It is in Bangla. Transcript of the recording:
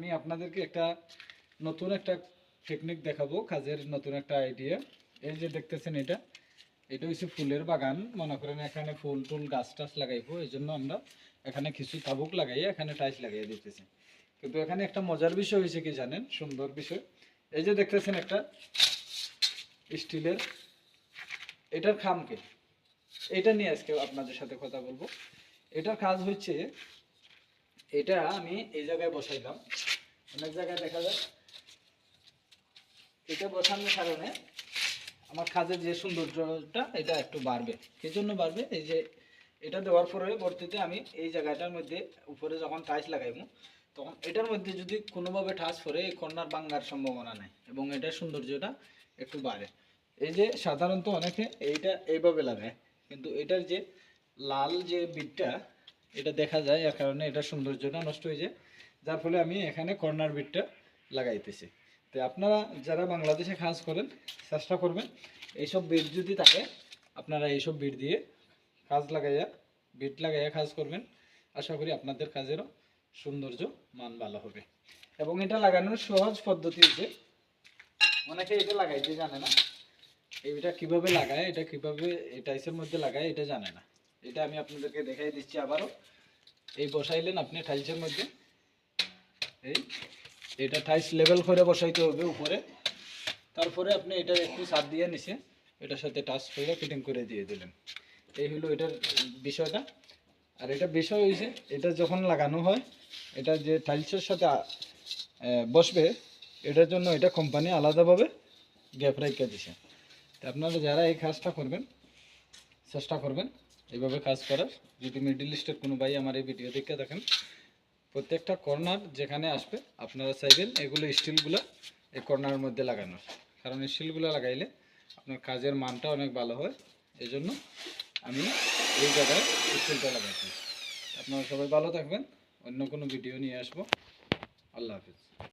আমি আপনাদেরকে একটা নতুন একটা টেকনিক দেখাবো, কাজের নতুন একটা আইডিয়া এই যে দেখতেছেন এটা এটা হচ্ছে ফুলের বাগান। মনে করেন এখানে ফুল টুল গাছ টাছ লাগাইবো, এই জন্য আমরা এখানে কিছু তাবুক লাগাই এখানে টাইস লাগাই দিতেছি। কিন্তু এখানে একটা মজার বিষয় হয়েছে কি জানেন? সুন্দর বিষয়। এই যে দেখতেছেন একটা স্টিলের, এটার খামকে, এটা নিয়ে আজকে আপনাদের সাথে কথা বলব। এটার কাজ হচ্ছে এটা আমি এই জায়গায় বসাইলাম। অনেক জায়গায় দেখা যায়। এটা বসানোর কারণে আমার কাজের যে সৌন্দর্যটা, এটা একটু বাড়বে। কি জন্য বাড়বে। এই যে এটা দেওয়ার পরে পরবর্তীতে আমি এই জায়গাটার মধ্যে উপরে যখন টাইস লাগাইবো, তখন এটার মধ্যে যদি কোনোভাবে টাচ করে এই কন্যার ভাঙ্গার সম্ভাবনা নেই এবং এটার সৌন্দর্যটা একটু বাড়ে। এই যে সাধারণত অনেকে এইটা এইভাবে লাগায়, কিন্তু এটার যে লাল যে বিটটা এটা দেখা যায়, এর কারণে এটার সৌন্দর্যটা নষ্ট হয়ে যায়। যার ফলে আমি এখানে কর্নার বিটটা লাগাইতেছি। তো আপনারা যারা বাংলাদেশে কাজ করেন, চেষ্টা করবেন, এইসব বিট যদি থাকে, আপনারা এইসব বিট দিয়ে কাজ লাগাইয়া বিট লাগাইয়া কাজ করবেন। আশা করি আপনাদের কাজেরও সৌন্দর্য, মান ভালো হবে। এবং এটা লাগানোর সহজ পদ্ধতি হচ্ছে, অনেকে এটা লাগাইতে জানে না। এটা কীভাবে লাগায়, এটা কীভাবে টাইসের মধ্যে লাগায়, এটা জানে না। এটা আমি আপনাদেরকে দেখাই দিচ্ছি আবারও। এই বসাইলেন আপনি টাইলসের মধ্যে। এই, এটা টাইলস লেভেল করে বসাইতে হবে উপরে। তারপরে আপনি এটা একটু সার দিয়ে নিচে এটার সাথে টাচ করে ফিটিং করে দিয়ে দিলেন। এই হলো এটার বিষয়টা। আর এটা বিষয় হয়েছে এটা যখন লাগানো হয়, এটা যে টাইলসের সাথে বসবে, এটার জন্য এটা কোম্পানি আলাদাভাবে গ্যাপ রেখে দিছে। তা আপনারা যারা এই কাজটা করবেন, চেষ্টা করবেন এইভাবে কাজ করার। যদি মিডিল ইস্টের কোনো ভাই আমার এই ভিডিও দেখে দেখেন প্রত্যেকটা কর্নার যেখানে আসবে, আপনারা চাইবেন এগুলো স্টিলগুলো এই কর্নারের মধ্যে লাগানোর। কারণ স্টিলগুলো লাগাইলে আপনার কাজের মানটা অনেক ভালো হয়। এই জন্য আমি এই জায়গায় স্টিলটা লাগাইছি আপনারা সবাই ভালো থাকবেন। অন্য কোনো ভিডিও নিয়ে আসব। আল্লাহ হাফিজ।